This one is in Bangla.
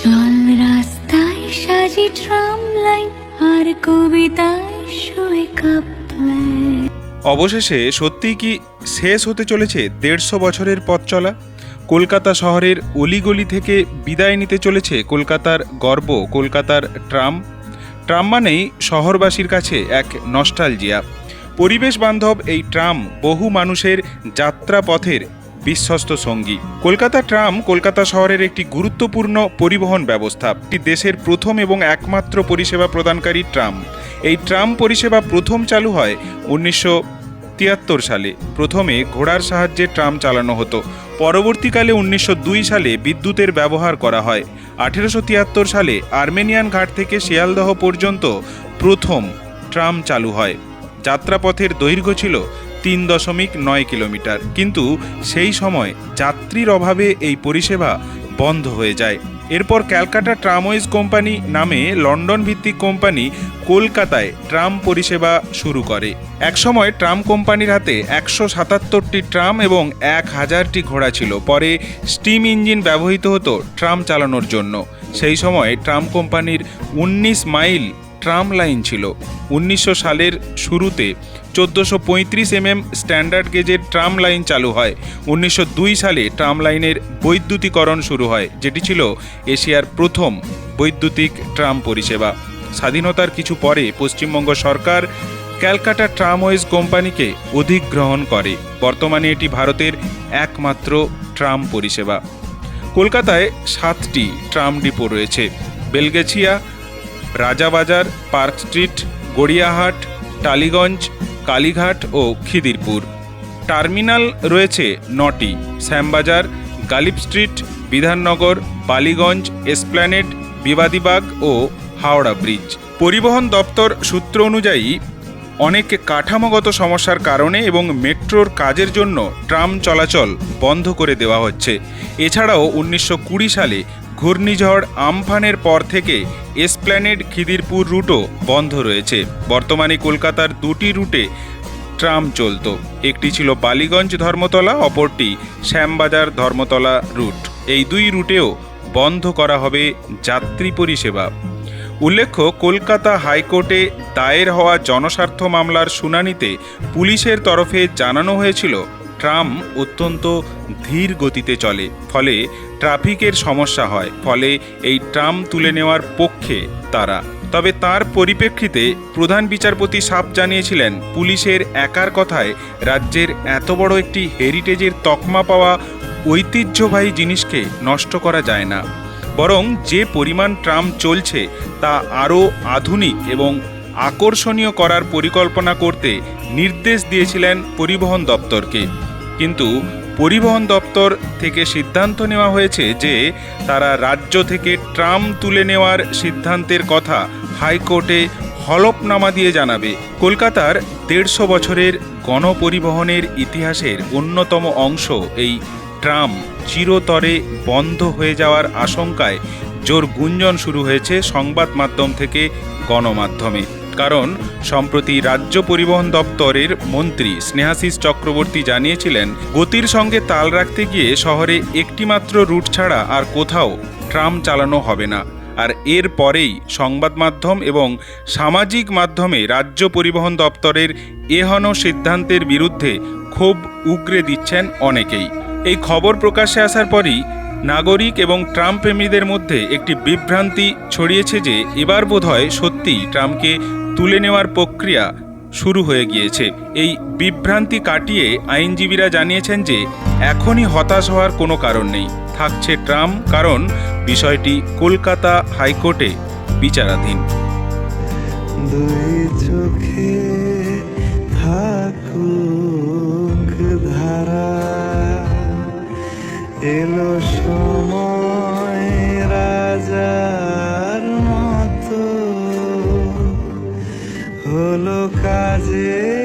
চল রাস্তায় সাজি ট্রাম লাইন, আর কবিতায় শুয়ে কাপ অবশেষে সত্যিই কি শেষ হতে চলেছে দেড়শো বছরের পথ চলা? কলকাতা শহরের অলিগলি থেকে বিদায় নিতে চলেছে কলকাতার গর্ব, কলকাতার ট্রাম। ট্রাম মানেই শহরবাসীর কাছে এক নস্টালজিয়া। পরিবেশ বান্ধব এই ট্রাম বহু মানুষের যাত্রাপথের বিশ্বস্ত সঙ্গী। কলকাতা ট্রাম কলকাতা শহরের একটি গুরুত্বপূর্ণ পরিবহন ব্যবস্থা। এটি দেশের প্রথম এবং একমাত্র পরিষেবা প্রদানকারী ট্রাম। এই ট্রাম পরিষেবা প্রথম চালু হয় উনিশশো তিয়াত্তর সালে। প্রথমে ঘোড়ার সাহায্যে ট্রাম চালানো হতো। পরবর্তীকালে উনিশশো দুই সালে বিদ্যুতের ব্যবহার করা হয়। আঠেরোশো তিয়াত্তর সালে আর্মেনিয়ান ঘাট থেকে শিয়ালদহ পর্যন্ত প্রথম ট্রাম চালু হয়। যাত্রাপথের দৈর্ঘ্য ছিল তিন দশমিক নয় কিলোমিটার। কিন্তু সেই সময় যাত্রীর অভাবে এই পরিষেবা বন্ধ হয়ে যায়। এরপর ক্যালকাটা ট্রামওয়েজ কোম্পানি নামে লন্ডন ভিত্তিক কোম্পানি কলকাতায় ট্রাম পরিষেবা শুরু করে। একসময় ট্রাম কোম্পানির হাতে একশো সাতাত্তরটি ট্রাম এবং এক হাজারটি ঘোড়া ছিল। পরে স্টিম ইঞ্জিন ব্যবহৃত হতো ট্রাম চালানোর জন্য। সেই সময় ট্রাম কোম্পানির উনিশ মাইল ট্রাম লাইন ছিল। উনিশশো সালের শুরুতে চোদ্দোশো পঁয়ত্রিশ এমএম স্ট্যান্ডার্ড গেজের ট্রাম লাইন চালু হয়। উনিশশো দুই সালে ট্রাম লাইনের বৈদ্যুতিকরণ শুরু হয়, যেটি ছিল এশিয়ার প্রথম বৈদ্যুতিক ট্রাম পরিষেবা। স্বাধীনতার কিছু পরে পশ্চিমবঙ্গ সরকার ক্যালকাটা ট্রামওয়েজ কোম্পানিকে অধিগ্রহণ করে। বর্তমানে এটি ভারতের একমাত্র ট্রাম পরিষেবা। কলকাতায় সাতটি ট্রাম ডিপো রয়েছে। বেলগেছিয়া, রাজাবাজার, পার্ক স্ট্রিট, গড়িয়াহাট, টালিগঞ্জ কালীঘাট ও খিদিরপুর। টার্মিনাল রয়েছে নটি, শ্যামবাজার, গালিব স্ট্রিট, বিধাননগর, বালিগঞ্জ, এসপ্ল্যানেড, বিবাদীবাগ ও হাওড়া ব্রিজ। পরিবহন দপ্তর সূত্র অনুযায়ী, অনেক কাঠামোগত সমস্যার কারণে এবং মেট্রোর কাজের জন্য ট্রাম চলাচল বন্ধ করে দেওয়া হচ্ছে। এছাড়াও উনিশশো কুড়ি সালে ঘূর্ণিঝড় আমফানের পর থেকে এসপ্ল্যানেড খিদিরপুর রুটও বন্ধ রয়েছে। বর্তমানে কলকাতার দুটি রুটে ট্রাম চলত। একটি ছিল বালিগঞ্জ ধর্মতলা, অপরটি শ্যামবাজার ধর্মতলা রুট। এই দুই রুটেও বন্ধ করা হবে যাত্রী পরিষেবা। উল্লেখ্য, কলকাতা হাইকোর্টে দায়ের হওয়া জনস্বার্থ মামলার শুনানিতে পুলিশের তরফে জানানো হয়েছিল ট্রাম অত্যন্ত ধীর গতিতে চলে, ফলে ট্রাফিকের সমস্যা হয়, ফলে এই ট্রাম তুলে নেওয়ার পক্ষে তারা। তবে তার পরিপ্রেক্ষিতে প্রধান বিচারপতি সাপ জানিয়েছিলেন, পুলিশের একার কথায় রাজ্যের এত বড় একটি হেরিটেজের তকমা পাওয়া ঐতিহ্যবাহী জিনিসকে নষ্ট করা যায় না। বরং যে পরিমাণ ট্রাম চলছে, তা আরও আধুনিক এবং আকর্ষণীয় করার পরিকল্পনা করতে নির্দেশ দিয়েছিলেন পরিবহন দপ্তরকে। কিন্তু পরিবহন দপ্তর থেকে সিদ্ধান্ত নেওয়া হয়েছে যে তারা রাজ্য থেকে ট্রাম তুলে নেওয়ার সিদ্ধান্তের কথা হাইকোর্টে হলফনামা দিয়ে জানাবে। কলকাতার দেড়শো বছরের গণপরিবহনের ইতিহাসের অন্যতম অংশ এই ট্রাম চিরতরে বন্ধ হয়ে যাওয়ার আশঙ্কায় জোর গুঞ্জন শুরু হয়েছে সংবাদ মাধ্যম থেকে গণমাধ্যমে। কারণ সম্প্রতি রাজ্য পরিবহন দপ্তরের মন্ত্রী স্নেহাশিস চক্রবর্তী জানিয়েছিলেন, গতির সঙ্গে তাল রাখতে গিয়ে শহরে একটিমাত্র রুট ছাড়া আর কোথাও ট্রাম চালানো হবে না। আর এর পরেই সংবাদ মাধ্যম এবং সামাজিক মাধ্যমে রাজ্য পরিবহন দপ্তরের এহন সিদ্ধান্তের বিরুদ্ধে ক্ষোভ উগরে দিচ্ছেন অনেকেই। এই খবর প্রকাশ্যে আসার পরই নাগরিক এবং ট্রাম্প প্রেমীদের মধ্যে একটি বিভ্রান্তি ছড়িয়েছে যে এবার বোধহয় সত্যিই ট্রাম্পকে তুলে নেওয়ার প্রক্রিয়া শুরু হয়ে গিয়েছে। এই বিভ্রান্তি কাটিয়ে আইনজীবীরা জানিয়েছেন যে, এখনই হতাশ হওয়ার কোনো কারণ নেই। থাকছে ট্রাম, কারণ বিষয়টি কলকাতা হাইকোর্টে বিচারাধীন। চোখে ধারা, এলো সময় রাজার মতো। হলো কাজে